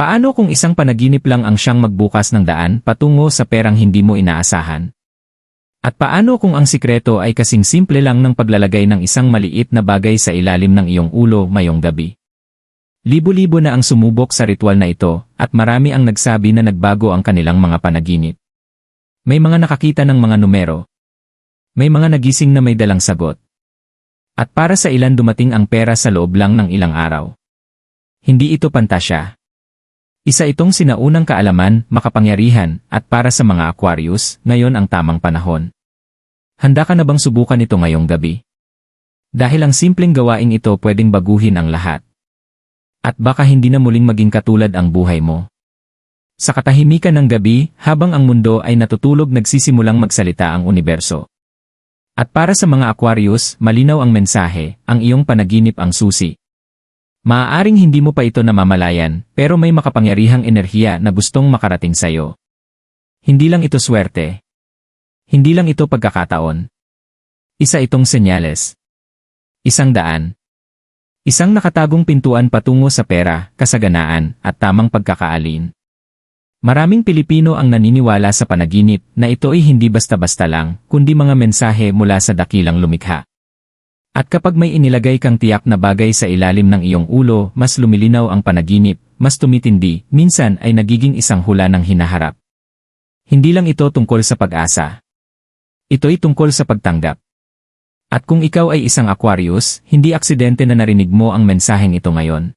Paano kung isang panaginip lang ang siyang magbukas ng daan patungo sa perang hindi mo inaasahan? At paano kung ang sikreto ay kasing simple lang ng paglalagay ng isang maliit na bagay sa ilalim ng iyong ulo mayong gabi? Libo-libo na ang sumubok sa ritual na ito at marami ang nagsabi na nagbago ang kanilang mga panaginip. May mga nakakita ng mga numero. May mga nagising na may dalang sagot. At para sa ilan dumating ang pera sa loob lang ng ilang araw. Hindi ito pantasya. Isa itong sinaunang kaalaman, makapangyarihan, at para sa mga Aquarius, ngayon ang tamang panahon. Handa ka na bang subukan ito ngayong gabi? Dahil ang simpleng gawaing ito pwedeng baguhin ang lahat. At baka hindi na muling maging katulad ang buhay mo. Sa katahimikan ng gabi, habang ang mundo ay natutulog nagsisimulang magsalita ang universo. At para sa mga Aquarius, malinaw ang mensahe, ang iyong panaginip ang susi. Maaaring hindi mo pa ito namamalayan, pero may makapangyarihang enerhiya na gustong makarating sa iyo. Hindi lang ito swerte. Hindi lang ito pagkakataon. Isa itong senyales. Isang daan. Isang nakatagong pintuan patungo sa pera, kasaganaan, at tamang pagkakaalin. Maraming Pilipino ang naniniwala sa panaginip na ito ay hindi basta-basta lang, kundi mga mensahe mula sa dakilang lumikha. At kapag may inilagay kang tiyak na bagay sa ilalim ng iyong ulo, mas lumilinaw ang panaginip, mas tumitindi, minsan ay nagiging isang hula ng hinaharap. Hindi lang ito tungkol sa pag-asa. Ito'y tungkol sa pagtanggap. At kung ikaw ay isang Aquarius, hindi aksidente na narinig mo ang mensaheng ito ngayon.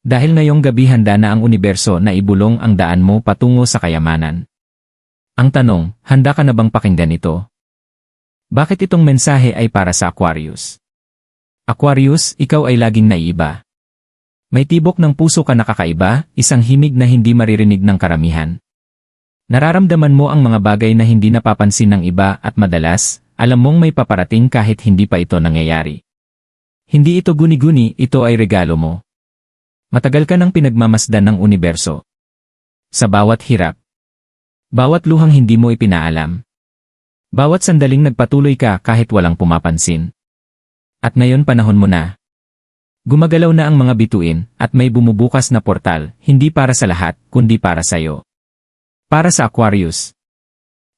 Dahil ngayong gabi handa na ang universo na ibulong ang daan mo patungo sa kayamanan. Ang tanong, handa ka na bang pakinggan ito? Bakit itong mensahe ay para sa Aquarius? Aquarius, ikaw ay laging naiiba. May tibok ng puso ka nakakaiba, isang himig na hindi maririnig ng karamihan. Nararamdaman mo ang mga bagay na hindi napapansin ng iba at madalas, alam mong may paparating kahit hindi pa ito nangyayari. Hindi ito guni-guni, ito ay regalo mo. Matagal ka nang pinagmamasdan ng universo. Sa bawat hirap. Bawat luhang hindi mo ipinaalam. Bawat sandaling nagpatuloy ka kahit walang pumapansin. At ngayon panahon mo na. Gumagalaw na ang mga bituin at may bumubukas na portal, hindi para sa lahat, kundi para sa iyo. Para sa Aquarius.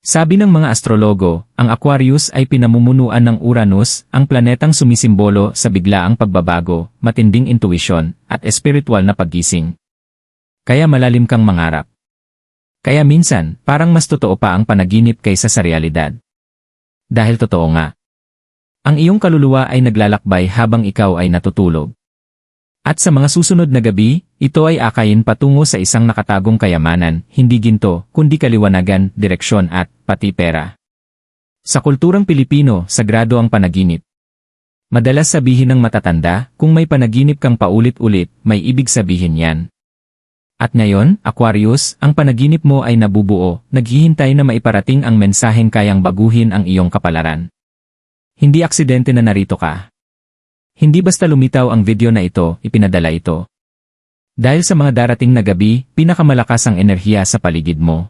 Sabi ng mga astrologo, ang Aquarius ay pinamumunuan ng Uranus, ang planetang sumisimbolo sa biglaang pagbabago, matinding intuisyon, at espiritual na paggising. Kaya malalim kang mangarap. Kaya minsan, parang mas totoo pa ang panaginip kaysa sa realidad. Dahil totoo nga. Ang iyong kaluluwa ay naglalakbay habang ikaw ay natutulog. At sa mga susunod na gabi, ito ay akayin patungo sa isang nakatagong kayamanan, hindi ginto, kundi kaliwanagan, direksyon at, pati pera. Sa kulturang Pilipino, sagrado ang panaginip. Madalas sabihin ng matatanda, kung may panaginip kang paulit-ulit, may ibig sabihin yan. At ngayon, Aquarius, ang panaginip mo ay nabubuo, naghihintay na maiparating ang mensaheng kayang baguhin ang iyong kapalaran. Hindi aksidente na narito ka. Hindi basta lumitaw ang video na ito, ipinadala ito. Dahil sa mga darating na gabi, pinakamalakas ang enerhiya sa paligid mo.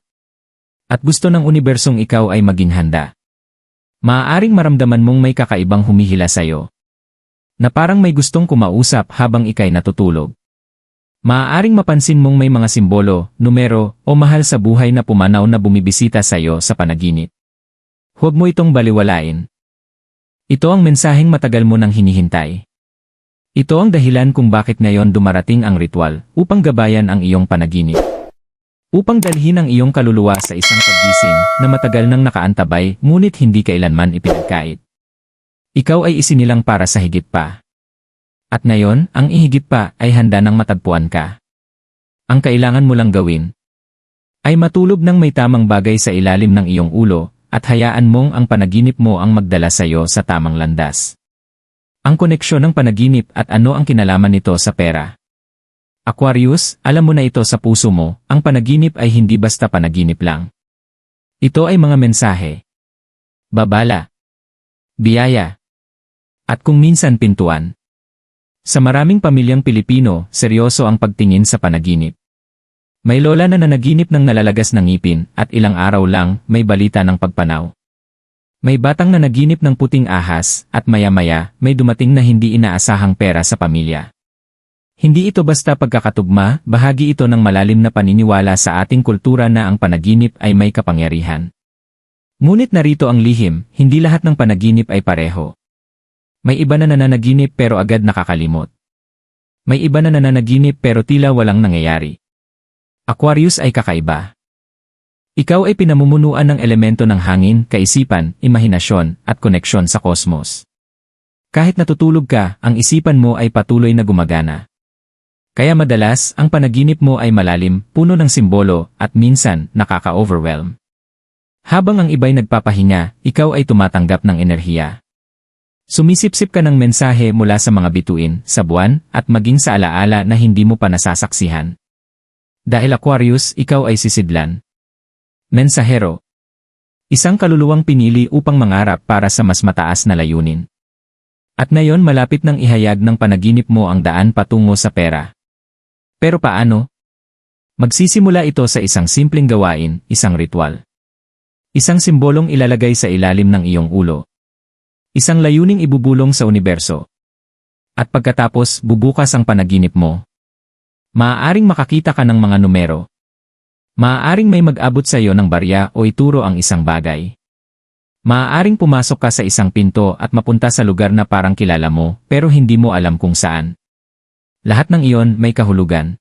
At gusto ng unibersong ikaw ay maging handa. Maaaring maramdaman mong may kakaibang humihila sa'yo. Na parang may gustong kumausap habang ikay natutulog. Maaaring mapansin mong may mga simbolo, numero, o mahal sa buhay na pumanaw na bumibisita sa iyo sa panaginip. Huwag mo itong baliwalain. Ito ang mensaheng matagal mo nang hinihintay. Ito ang dahilan kung bakit ngayon dumarating ang ritual upang gabayan ang iyong panaginip. Upang dalhin ang iyong kaluluwa sa isang paggising na matagal nang nakaantabay ngunit hindi kailanman ipinagkait. Ikaw ay isinilang para sa higit pa. At ngayon, ang ihigit pa ay handa nang matagpuan ka. Ang kailangan mo lang gawin ay matulog ng may tamang bagay sa ilalim ng iyong ulo at hayaan mong ang panaginip mo ang magdala sa iyo sa tamang landas. Ang koneksyon ng panaginip at ano ang kinalaman nito sa pera. Aquarius, alam mo na ito sa puso mo, ang panaginip ay hindi basta panaginip lang. Ito ay mga mensahe. Babala. Biyaya. At kung minsan pintuan. Sa maraming pamilyang Pilipino, seryoso ang pagtingin sa panaginip. May lola na nanaginip ng nalalagas ng ngipin at ilang araw lang may balita ng pagpanaw. May batang nanaginip ng puting ahas at maya-maya may dumating na hindi inaasahang pera sa pamilya. Hindi ito basta pagkakatugma, bahagi ito ng malalim na paniniwala sa ating kultura na ang panaginip ay may kapangyarihan. Ngunit narito ang lihim, hindi lahat ng panaginip ay pareho. May iba na nananaginip pero agad nakakalimot. May iba na nananaginip pero tila walang nangyayari. Aquarius ay kakaiba. Ikaw ay pinamumunuan ng elemento ng hangin, kaisipan, imahinasyon, at koneksyon sa kosmos. Kahit natutulog ka, ang isipan mo ay patuloy na gumagana. Kaya madalas, ang panaginip mo ay malalim, puno ng simbolo, at minsan, nakaka-overwhelm. Habang ang iba'y nagpapahinga, ikaw ay tumatanggap ng enerhiya. Sumisipsip ka ng mensahe mula sa mga bituin, sa buwan, at maging sa alaala na hindi mo pa nasasaksihan. Dahil Aquarius, ikaw ay sisidlan. Mensahero. Isang kaluluwang pinili upang mangarap para sa mas mataas na layunin. At ngayon malapit nang ihayag ng panaginip mo ang daan patungo sa pera. Pero paano? Magsisimula ito sa isang simpleng gawain, isang ritual. Isang simbolong ilalagay sa ilalim ng iyong ulo. Isang layuning ibubulong sa universo. At pagkatapos, bubukas ang panaginip mo. Maaaring makakita ka ng mga numero. Maaaring may mag-abot sa iyo ng barya o ituro ang isang bagay. Maaaring pumasok ka sa isang pinto at mapunta sa lugar na parang kilala mo pero hindi mo alam kung saan. Lahat ng iyon may kahulugan.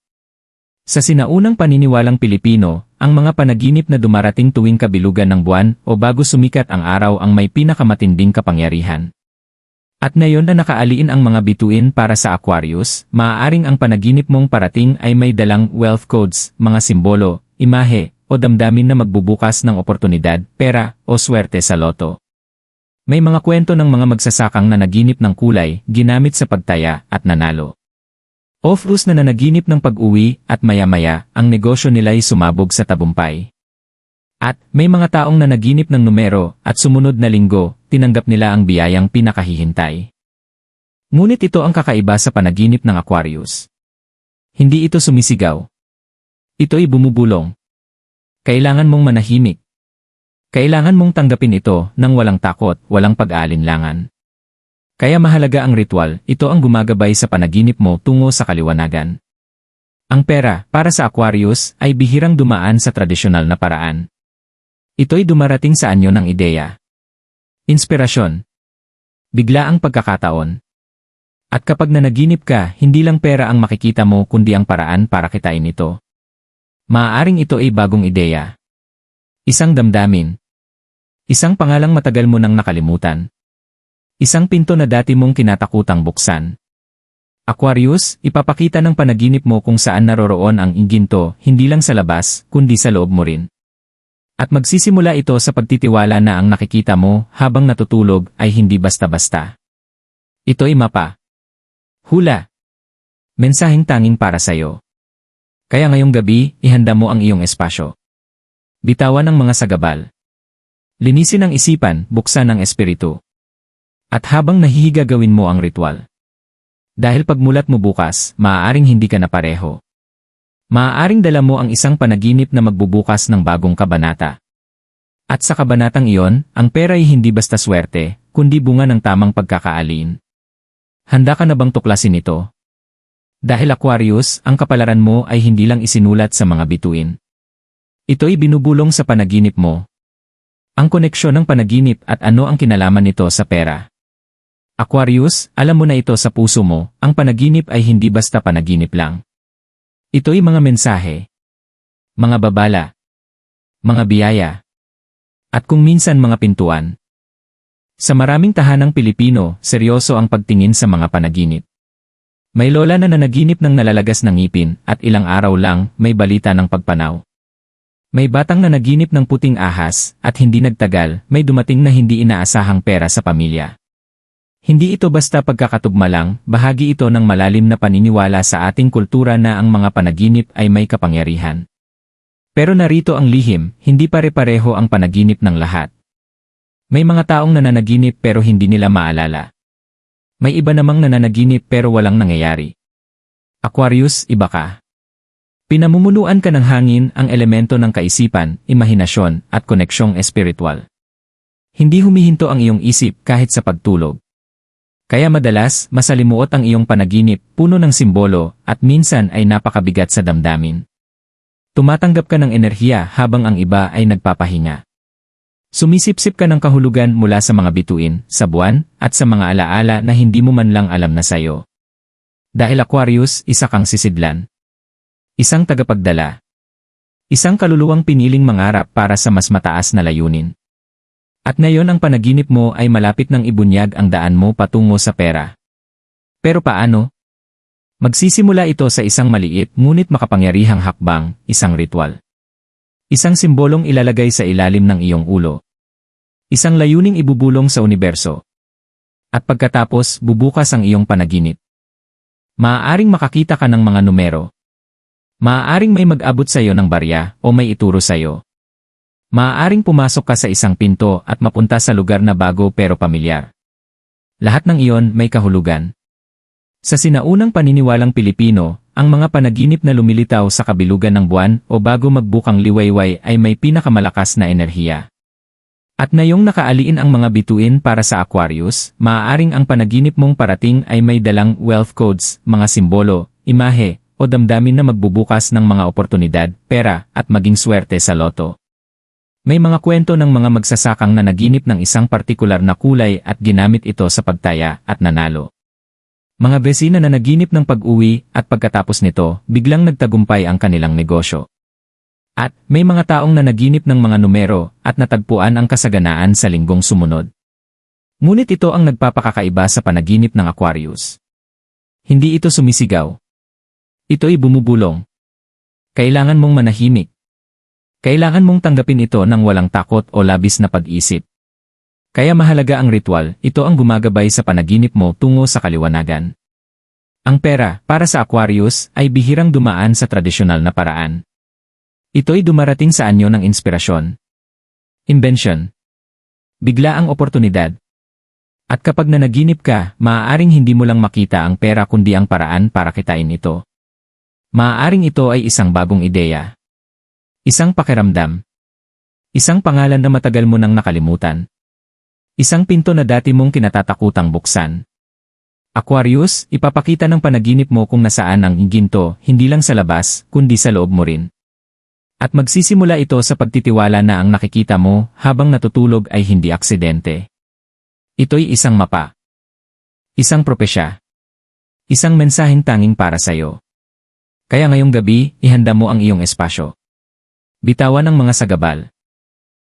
Sa sinaunang paniniwalang Pilipino, ang mga panaginip na dumarating tuwing kabilugan ng buwan o bago sumikat ang araw ang may pinakamatinding kapangyarihan. At ngayon na nakaaliin ang mga bituin para sa Aquarius, maaaring ang panaginip mong parating ay may dalang wealth codes, mga simbolo, imahe, o damdamin na magbubukas ng oportunidad, pera, o swerte sa loto. May mga kwento ng mga magsasakang na naginip ng kulay, ginamit sa pagtaya, at nanalo. Off-us na nanaginip ng pag-uwi at maya-maya, ang negosyo nila'y sumabog sa tabumpay. At may mga taong nanaginip ng numero at sumunod na linggo, tinanggap nila ang biyayang pinakahihintay. Ngunit ito ang kakaiba sa panaginip ng Aquarius. Hindi ito sumisigaw. Ito'y bumubulong. Kailangan mong manahimik. Kailangan mong tanggapin ito nang walang takot, walang pag-aalinlangan. Kaya mahalaga ang ritual, ito ang gumagabay sa panaginip mo tungo sa kaliwanagan. Ang pera, para sa Aquarius, ay bihirang dumaan sa tradisyonal na paraan. Ito'y dumarating sa anyo ng ideya. Inspirasyon. Bigla ang pagkakataon. At kapag nanaginip ka, hindi lang pera ang makikita mo kundi ang paraan para kitain ito. Maaaring ito ay bagong ideya. Isang damdamin. Isang pangalang matagal mo nang nakalimutan. Isang pinto na dati mong kinatakutang buksan. Aquarius, ipapakita ng panaginip mo kung saan naroroon ang inginto, hindi lang sa labas, kundi sa loob mo rin. At magsisimula ito sa pagtitiwala na ang nakikita mo habang natutulog ay hindi basta-basta. Ito'y mapa. Hula. Mensaheng tanging para sa'yo. Kaya ngayong gabi, ihanda mo ang iyong espasyo. Bitawan ang mga sagabal. Linisin ang isipan, buksan ang espiritu. At habang nahihiga gawin mo ang ritual. Dahil pagmulat mo bukas, maaaring hindi ka na pareho. Maaaring dala mo ang isang panaginip na magbubukas ng bagong kabanata. At sa kabanatang iyon, ang pera ay hindi basta swerte, kundi bunga ng tamang pagkakaalin. Handa ka na bang tuklasin ito? Dahil Aquarius, ang kapalaran mo ay hindi lang isinulat sa mga bituin. Ito'y binubulong sa panaginip mo. Ang koneksyon ng panaginip at ano ang kinalaman nito sa pera. Aquarius, alam mo na ito sa puso mo, ang panaginip ay hindi basta panaginip lang. Ito'y mga mensahe, mga babala, mga biyaya, at kung minsan mga pintuan. Sa maraming tahanang Pilipino, seryoso ang pagtingin sa mga panaginip. May lola na nanaginip ng nalalagas ng ngipin at ilang araw lang may balita ng pagpanaw. May batang nanaginip ng puting ahas at hindi nagtagal may dumating na hindi inaasahang pera sa pamilya. Hindi ito basta pagkakatugma lang, bahagi ito ng malalim na paniniwala sa ating kultura na ang mga panaginip ay may kapangyarihan. Pero narito ang lihim, hindi pare-pareho ang panaginip ng lahat. May mga taong nananaginip pero hindi nila maalala. May iba namang nananaginip pero walang nangyayari. Aquarius, iba ka. Pinamumunuan ka ng hangin ang elemento ng kaisipan, imahinasyon, at koneksyong espiritual. Hindi humihinto ang iyong isip kahit sa pagtulog. Kaya madalas, masalimuot ang iyong panaginip, puno ng simbolo, at minsan ay napakabigat sa damdamin. Tumatanggap ka ng enerhiya habang ang iba ay nagpapahinga. Sumisipsip ka ng kahulugan mula sa mga bituin, sa buwan, at sa mga alaala na hindi mo man lang alam na sayo. Dahil Aquarius, isa kang sisidlan. Isang tagapagdala. Isang kaluluwang piniling mangarap para sa mas mataas na layunin. At ngayon ang panaginip mo ay malapit ng ibunyag ang daan mo patungo sa pera. Pero paano? Magsisimula ito sa isang maliit ngunit makapangyarihang hakbang, isang ritual. Isang simbolong ilalagay sa ilalim ng iyong ulo. Isang layuning ibubulong sa universo. At pagkatapos, bubukas ang iyong panaginip. Maaaring makakita ka ng mga numero. Maaaring may mag-abot sa iyo ng barya o may ituro sa iyo. Maaaring pumasok ka sa isang pinto at mapunta sa lugar na bago pero pamilyar. Lahat ng iyon may kahulugan. Sa sinaunang paniniwalang Pilipino, ang mga panaginip na lumilitaw sa kabilugan ng buwan o bago magbukang liwayway ay may pinakamalakas na enerhiya. At ngayong nakaaliin ang mga bituin para sa Aquarius, maaaring ang panaginip mong parating ay may dalang wealth codes, mga simbolo, imahe, o damdamin na magbubukas ng mga oportunidad, pera, at maging swerte sa loto. May mga kwento ng mga magsasakang na naginip ng isang partikular na kulay at ginamit ito sa pagtaya at nanalo. Mga besina na naginip ng pag-uwi at pagkatapos nito, biglang nagtagumpay ang kanilang negosyo. At may mga taong na naginip ng mga numero at natagpuan ang kasaganaan sa linggong sumunod. Ngunit ito ang nagpapakakaiba sa panaginip ng Aquarius. Hindi ito sumisigaw. Ito'y bumubulong. Kailangan mong manahimik kailangan mong tanggapin ito ng walang takot o labis na pag-isip. Kaya mahalaga ang ritual, ito ang gumagabay sa panaginip mo tungo sa kaliwanagan. Ang pera, para sa Aquarius, ay bihirang dumaan sa tradisyonal na paraan. Ito'y dumarating sa anyo ng inspirasyon. Invention. Bigla ang oportunidad. At kapag nanaginip ka, maaaring hindi mo lang makita ang pera kundi ang paraan para kitain ito. Maaaring ito ay isang bagong ideya, Isang pakiramdam. Isang pangalan na matagal mo nang nakalimutan. Isang pinto na dati mong kinatatakutang buksan. Aquarius, ipapakita ng panaginip mo kung nasaan ang ginto, hindi lang sa labas, kundi sa loob mo rin. At magsisimula ito sa pagtitiwala na ang nakikita mo habang natutulog ay hindi aksidente. Ito'y isang mapa. Isang propesya. Isang mensaheng tanging para sa'yo. Kaya ngayong gabi, ihanda mo ang iyong espasyo. Bitawan ang mga sagabal.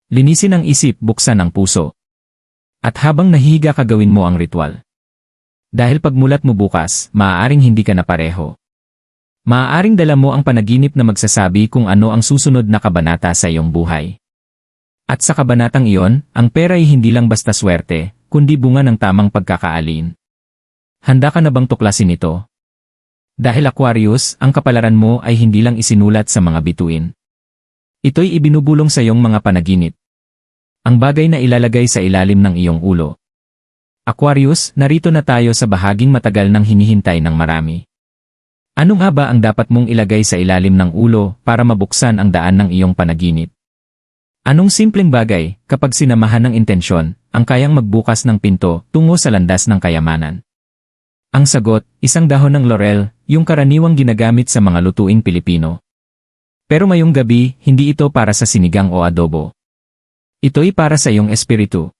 Linisin ang isip, buksan ang puso. At habang nahiga ka gawin mo ang ritual. Dahil pagmulat mo bukas, maaaring hindi ka na pareho. Maaaring dala mo ang panaginip na magsasabi kung ano ang susunod na kabanata sa iyong buhay. At sa kabanatang iyon, ang pera ay hindi lang basta swerte, kundi bunga ng tamang pagkakaalin. Handa ka na bang tuklasin ito? Dahil Aquarius, ang kapalaran mo ay hindi lang isinulat sa mga bituin. Ito'y ibinubulong sa iyong mga panaginip. Ang bagay na ilalagay sa ilalim ng iyong ulo. Aquarius, narito na tayo sa bahaging matagal nang hinihintay ng marami. Ano nga ba ang dapat mong ilagay sa ilalim ng ulo para mabuksan ang daan ng iyong panaginip? Anong simpleng bagay, kapag sinamahan ng intensyon, ang kayang magbukas ng pinto tungo sa landas ng kayamanan? Ang sagot, isang dahon ng laurel, yung karaniwang ginagamit sa mga lutuing Pilipino. Pero mayong gabi, hindi ito para sa sinigang o adobo. Ito'y para sa iyong espiritu.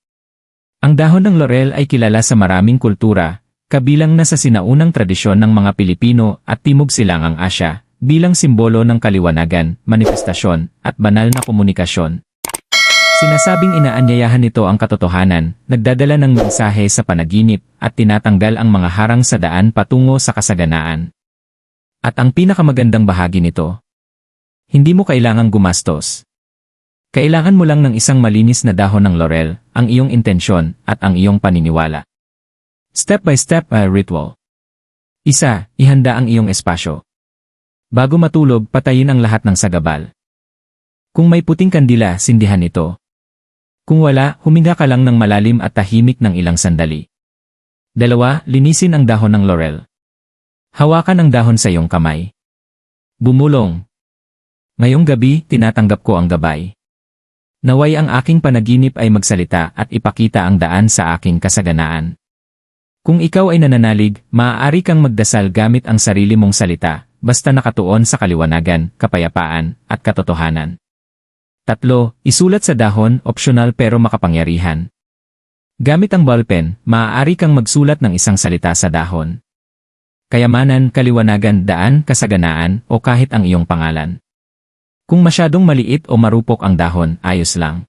Ang dahon ng laurel ay kilala sa maraming kultura, kabilang na sa sinaunang tradisyon ng mga Pilipino at Timog Silangang Asya, bilang simbolo ng kaliwanagan, manifestasyon, at banal na komunikasyon. Sinasabing inaanyayahan nito ang katotohanan, nagdadala ng mensahe sa panaginip, at tinatanggal ang mga harang sa daan patungo sa kasaganaan. At ang pinakamagandang bahagi nito, hindi mo kailangang gumastos. Kailangan mo lang ng isang malinis na dahon ng laurel, ang iyong intensyon, at ang iyong paniniwala. Step by step uh, ritual. Isa, ihanda ang iyong espasyo. Bago matulog, patayin ang lahat ng sagabal. Kung may puting kandila, sindihan ito. Kung wala, huminga ka lang ng malalim at tahimik ng ilang sandali. Dalawa, linisin ang dahon ng laurel. Hawakan ang dahon sa iyong kamay. Bumulong, Ngayong gabi, tinatanggap ko ang gabay. Naway ang aking panaginip ay magsalita at ipakita ang daan sa aking kasaganaan. Kung ikaw ay nananalig, maaari kang magdasal gamit ang sarili mong salita, basta nakatuon sa kaliwanagan, kapayapaan, at katotohanan. Tatlo, isulat sa dahon, optional pero makapangyarihan. Gamit ang ballpen, maaari kang magsulat ng isang salita sa dahon. Kayamanan, kaliwanagan, daan, kasaganaan, o kahit ang iyong pangalan. Kung masyadong maliit o marupok ang dahon, ayos lang.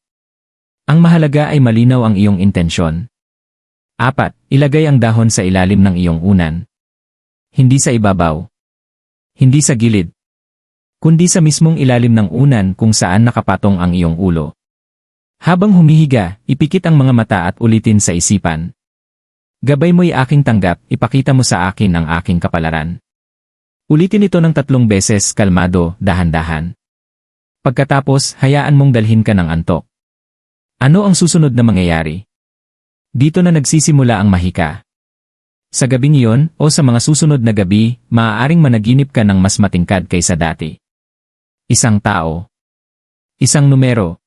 Ang mahalaga ay malinaw ang iyong intensyon. Apat, ilagay ang dahon sa ilalim ng iyong unan. Hindi sa ibabaw. Hindi sa gilid. Kundi sa mismong ilalim ng unan kung saan nakapatong ang iyong ulo. Habang humihiga, ipikit ang mga mata at ulitin sa isipan. Gabay mo'y aking tanggap, ipakita mo sa akin ang aking kapalaran. Ulitin ito ng tatlong beses, kalmado, dahan-dahan. Pagkatapos, hayaan mong dalhin ka ng antok. Ano ang susunod na mangyayari? Dito na nagsisimula ang mahika. Sa gabing iyon, o sa mga susunod na gabi, maaaring managinip ka ng mas matingkad kaysa dati. Isang tao. Isang numero.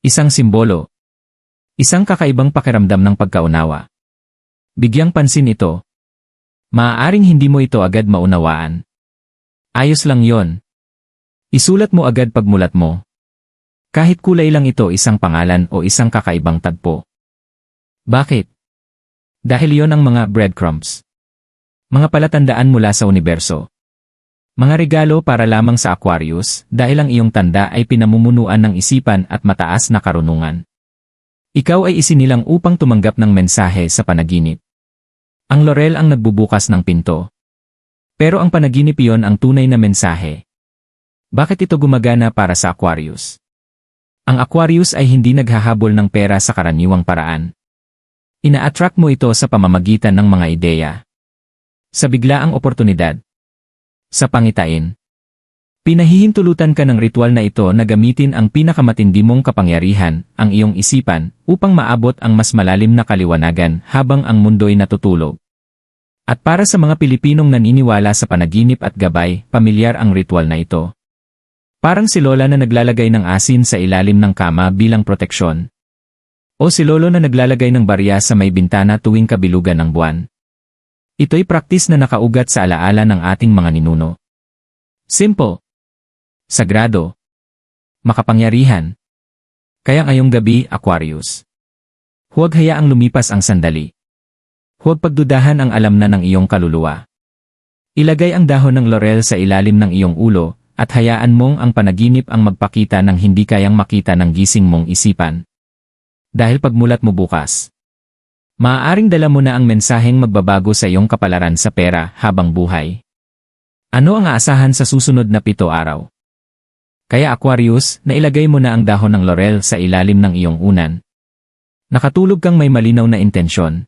Isang simbolo. Isang kakaibang pakiramdam ng pagkaunawa. Bigyang pansin ito. Maaaring hindi mo ito agad maunawaan. Ayos lang yon. Isulat mo agad pagmulat mo. Kahit kulay lang ito isang pangalan o isang kakaibang tagpo. Bakit? Dahil yon ang mga breadcrumbs. Mga palatandaan mula sa universo. Mga regalo para lamang sa Aquarius dahil ang iyong tanda ay pinamumunuan ng isipan at mataas na karunungan. Ikaw ay isinilang upang tumanggap ng mensahe sa panaginip. Ang laurel ang nagbubukas ng pinto. Pero ang panaginip iyon ang tunay na mensahe. Bakit ito gumagana para sa Aquarius? Ang Aquarius ay hindi naghahabol ng pera sa karaniwang paraan. Ina-attract mo ito sa pamamagitan ng mga ideya. Sa biglaang oportunidad, sa pangitain. Pinahihintulutan ka ng ritual na ito na gamitin ang pinakamatindi mong kapangyarihan, ang iyong isipan, upang maabot ang mas malalim na kaliwanagan habang ang mundo'y natutulog. At para sa mga Pilipinong naniniwala sa panaginip at gabay, pamilyar ang ritual na ito. Parang si Lola na naglalagay ng asin sa ilalim ng kama bilang proteksyon. O si Lolo na naglalagay ng barya sa may bintana tuwing kabilugan ng buwan. Ito'y praktis na nakaugat sa alaala ng ating mga ninuno. Simple. Sagrado. Makapangyarihan. Kaya ngayong gabi, Aquarius. Huwag hayaang lumipas ang sandali. Huwag pagdudahan ang alam na ng iyong kaluluwa. Ilagay ang dahon ng laurel sa ilalim ng iyong ulo, at hayaan mong ang panaginip ang magpakita ng hindi kayang makita ng gising mong isipan. Dahil pagmulat mo bukas, Maaaring dala mo na ang mensaheng magbabago sa iyong kapalaran sa pera habang buhay. Ano ang aasahan sa susunod na pito araw? Kaya Aquarius, nailagay mo na ang dahon ng laurel sa ilalim ng iyong unan. Nakatulog kang may malinaw na intensyon.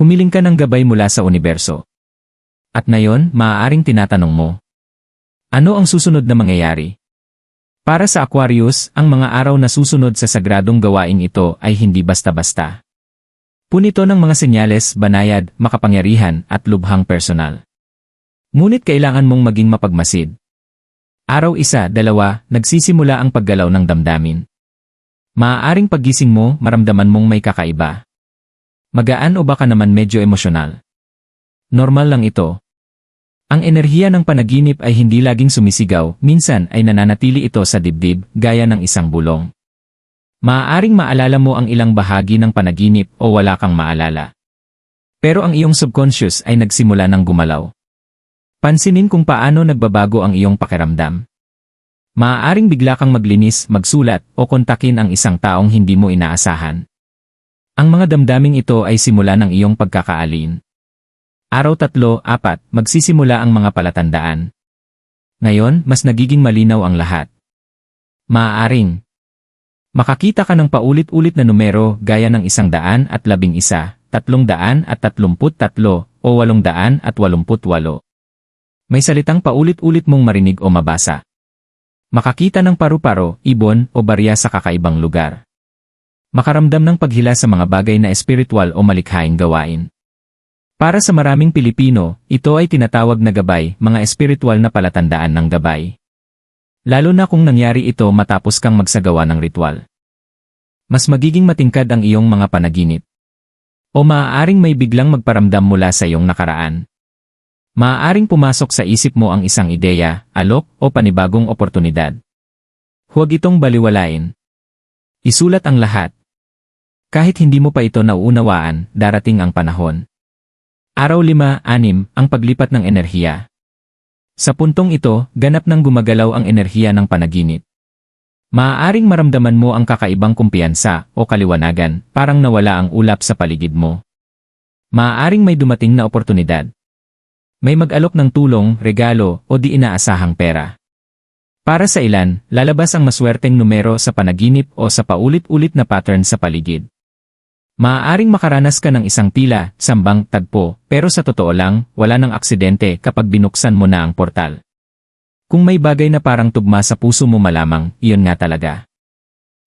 Humiling ka ng gabay mula sa universo. At ngayon, maaaring tinatanong mo. Ano ang susunod na mangyayari? Para sa Aquarius, ang mga araw na susunod sa sagradong gawain ito ay hindi basta-basta. Punito ng mga senyales, banayad, makapangyarihan, at lubhang personal. Ngunit kailangan mong maging mapagmasid. Araw isa, dalawa, nagsisimula ang paggalaw ng damdamin. Maaaring paggising mo, maramdaman mong may kakaiba. Magaan o baka naman medyo emosyonal. Normal lang ito. Ang enerhiya ng panaginip ay hindi laging sumisigaw, minsan ay nananatili ito sa dibdib, gaya ng isang bulong. Maaaring maalala mo ang ilang bahagi ng panaginip o wala kang maalala. Pero ang iyong subconscious ay nagsimula ng gumalaw. Pansinin kung paano nagbabago ang iyong pakiramdam. Maaaring bigla kang maglinis, magsulat, o kontakin ang isang taong hindi mo inaasahan. Ang mga damdaming ito ay simula ng iyong pagkakaalin. Araw tatlo, apat, magsisimula ang mga palatandaan. Ngayon, mas nagiging malinaw ang lahat. Maaaring, Makakita ka ng paulit-ulit na numero gaya ng isang daan at labing isa, tatlong daan at tatlumput tatlo, o walong daan at walumput walo. May salitang paulit-ulit mong marinig o mabasa. Makakita ng paru-paro, ibon, o barya sa kakaibang lugar. Makaramdam ng paghila sa mga bagay na espiritual o malikhaing gawain. Para sa maraming Pilipino, ito ay tinatawag na gabay, mga espiritual na palatandaan ng gabay. Lalo na kung nangyari ito matapos kang magsagawa ng ritual. Mas magiging matingkad ang iyong mga panaginip. O maaaring may biglang magparamdam mula sa iyong nakaraan. Maaaring pumasok sa isip mo ang isang ideya, alok, o panibagong oportunidad. Huwag itong baliwalain. Isulat ang lahat. Kahit hindi mo pa ito nauunawaan, darating ang panahon. Araw 5, 6, ang paglipat ng enerhiya. Sa puntong ito, ganap nang gumagalaw ang enerhiya ng panaginip. Maaaring maramdaman mo ang kakaibang kumpiyansa o kaliwanagan, parang nawala ang ulap sa paligid mo. Maaaring may dumating na oportunidad. May mag-alok ng tulong, regalo, o di inaasahang pera. Para sa ilan, lalabas ang maswerteng numero sa panaginip o sa paulit-ulit na pattern sa paligid. Maaaring makaranas ka ng isang tila, sambang, tagpo, pero sa totoo lang, wala ng aksidente kapag binuksan mo na ang portal. Kung may bagay na parang tugma sa puso mo malamang, iyon nga talaga.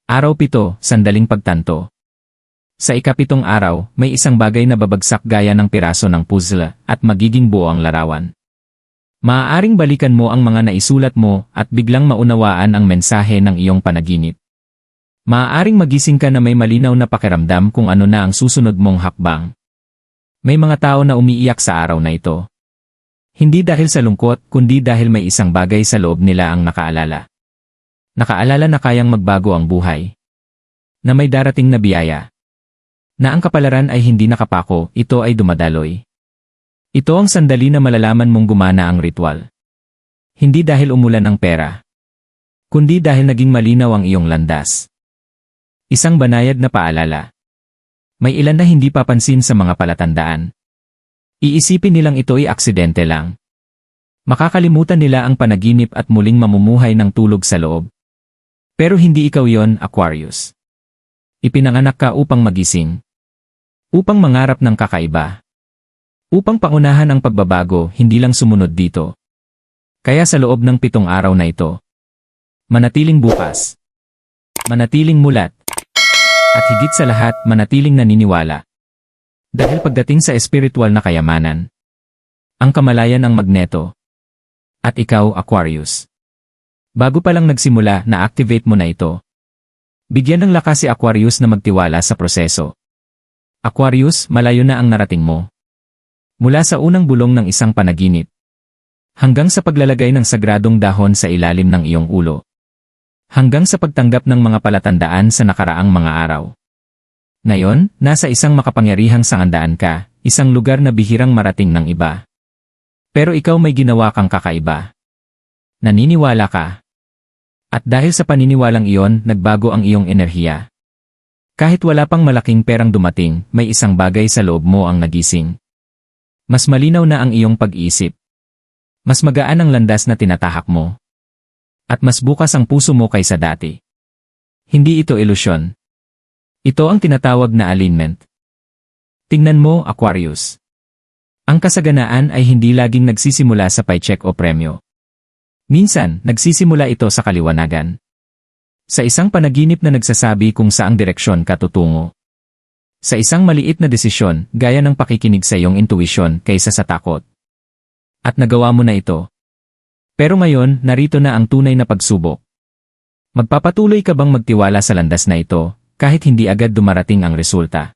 Araw pito, sandaling pagtanto. Sa ikapitong araw, may isang bagay na babagsak gaya ng piraso ng puzzle at magiging buo ang larawan. Maaaring balikan mo ang mga naisulat mo at biglang maunawaan ang mensahe ng iyong panaginip. Maaaring magising ka na may malinaw na pakiramdam kung ano na ang susunod mong hakbang. May mga tao na umiiyak sa araw na ito. Hindi dahil sa lungkot, kundi dahil may isang bagay sa loob nila ang nakaalala. Nakaalala na kayang magbago ang buhay. Na may darating na biyaya. Na ang kapalaran ay hindi nakapako, ito ay dumadaloy. Ito ang sandali na malalaman mong gumana ang ritual. Hindi dahil umulan ang pera. Kundi dahil naging malinaw ang iyong landas. Isang banayad na paalala. May ilan na hindi papansin sa mga palatandaan. Iisipin nilang ito ay aksidente lang. Makakalimutan nila ang panaginip at muling mamumuhay ng tulog sa loob. Pero hindi ikaw yon, Aquarius. Ipinanganak ka upang magising. Upang mangarap ng kakaiba. Upang pangunahan ang pagbabago, hindi lang sumunod dito. Kaya sa loob ng pitong araw na ito, manatiling bukas, manatiling mulat, at higit sa lahat, manatiling naniniwala. Dahil pagdating sa espiritual na kayamanan, ang kamalayan ang magneto. At ikaw, Aquarius. Bago pa lang nagsimula, na-activate mo na ito. Bigyan ng lakas si Aquarius na magtiwala sa proseso. Aquarius, malayo na ang narating mo. Mula sa unang bulong ng isang panaginip, hanggang sa paglalagay ng sagradong dahon sa ilalim ng iyong ulo hanggang sa pagtanggap ng mga palatandaan sa nakaraang mga araw. Ngayon, nasa isang makapangyarihang sangandaan ka, isang lugar na bihirang marating ng iba. Pero ikaw may ginawa kang kakaiba. Naniniwala ka. At dahil sa paniniwalang iyon, nagbago ang iyong enerhiya. Kahit wala pang malaking perang dumating, may isang bagay sa loob mo ang nagising. Mas malinaw na ang iyong pag-iisip. Mas magaan ang landas na tinatahak mo. At mas bukas ang puso mo kaysa dati. Hindi ito ilusyon. Ito ang tinatawag na alignment. Tingnan mo, Aquarius. Ang kasaganaan ay hindi laging nagsisimula sa paycheck o premyo. Minsan, nagsisimula ito sa kaliwanagan. Sa isang panaginip na nagsasabi kung saang direksyon ka tutungo. Sa isang maliit na desisyon, gaya ng pakikinig sa iyong intuition kaysa sa takot. At nagawa mo na ito. Pero ngayon, narito na ang tunay na pagsubok. Magpapatuloy ka bang magtiwala sa landas na ito, kahit hindi agad dumarating ang resulta?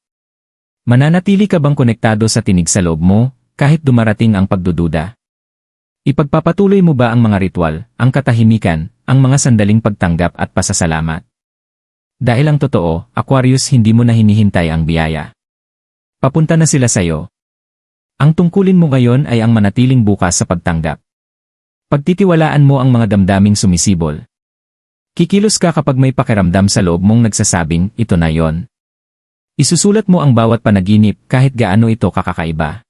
Mananatili ka bang konektado sa tinig sa loob mo, kahit dumarating ang pagdududa? Ipagpapatuloy mo ba ang mga ritual, ang katahimikan, ang mga sandaling pagtanggap at pasasalamat? Dahil ang totoo, Aquarius hindi mo na hinihintay ang biyaya. Papunta na sila sa'yo. Ang tungkulin mo ngayon ay ang manatiling bukas sa pagtanggap. Pagtitiwalaan mo ang mga damdaming sumisibol. Kikilos ka kapag may pakiramdam sa loob mong nagsasabing, ito na yon. Isusulat mo ang bawat panaginip kahit gaano ito kakakaiba.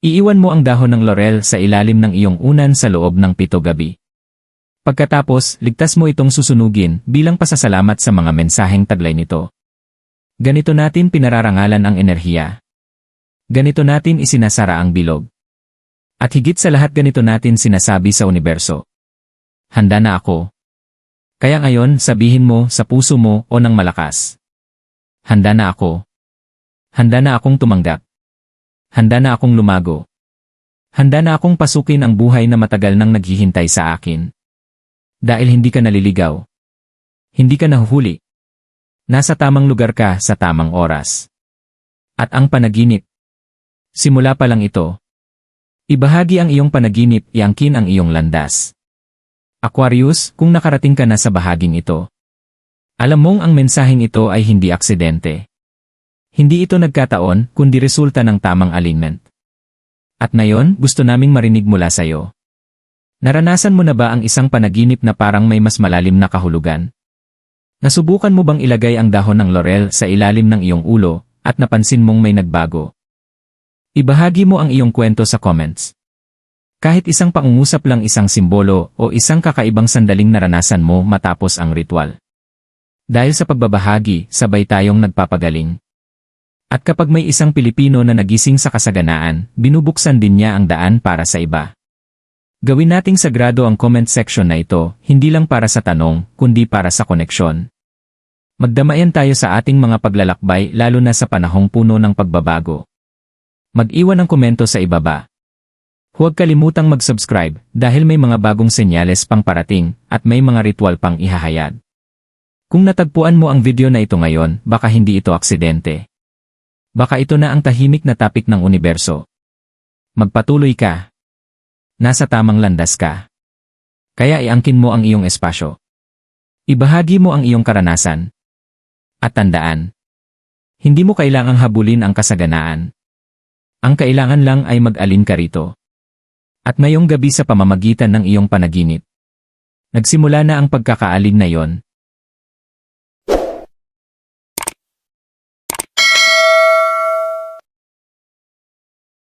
Iiwan mo ang dahon ng laurel sa ilalim ng iyong unan sa loob ng pito gabi. Pagkatapos, ligtas mo itong susunugin bilang pasasalamat sa mga mensaheng taglay nito. Ganito natin pinararangalan ang enerhiya. Ganito natin isinasara ang bilog. At higit sa lahat ganito natin sinasabi sa universo. Handa na ako. Kaya ngayon sabihin mo sa puso mo o ng malakas. Handa na ako. Handa na akong tumanggap. Handa na akong lumago. Handa na akong pasukin ang buhay na matagal nang naghihintay sa akin. Dahil hindi ka naliligaw. Hindi ka nahuhuli. Nasa tamang lugar ka sa tamang oras. At ang panaginip. Simula pa lang ito. Ibahagi ang iyong panaginip, iangkin ang iyong landas. Aquarius, kung nakarating ka na sa bahaging ito. Alam mong ang mensaheng ito ay hindi aksidente. Hindi ito nagkataon, kundi resulta ng tamang alignment. At ngayon, gusto naming marinig mula sa iyo. Naranasan mo na ba ang isang panaginip na parang may mas malalim na kahulugan? Nasubukan mo bang ilagay ang dahon ng laurel sa ilalim ng iyong ulo, at napansin mong may nagbago? Ibahagi mo ang iyong kwento sa comments. Kahit isang pangungusap lang isang simbolo o isang kakaibang sandaling naranasan mo matapos ang ritual. Dahil sa pagbabahagi, sabay tayong nagpapagaling. At kapag may isang Pilipino na nagising sa kasaganaan, binubuksan din niya ang daan para sa iba. Gawin nating sagrado ang comment section na ito, hindi lang para sa tanong, kundi para sa koneksyon. Magdamayan tayo sa ating mga paglalakbay lalo na sa panahong puno ng pagbabago. Mag-iwan ng komento sa ibaba. Huwag kalimutang mag-subscribe dahil may mga bagong senyales pang parating at may mga ritual pang ihahayag. Kung natagpuan mo ang video na ito ngayon, baka hindi ito aksidente. Baka ito na ang tahimik na topic ng universo. Magpatuloy ka. Nasa tamang landas ka. Kaya iangkin mo ang iyong espasyo. Ibahagi mo ang iyong karanasan. At tandaan. Hindi mo kailangang habulin ang kasaganaan. Ang kailangan lang ay mag-alin ka rito. At ngayong gabi sa pamamagitan ng iyong panaginip. Nagsimula na ang pagkakaalin na yon.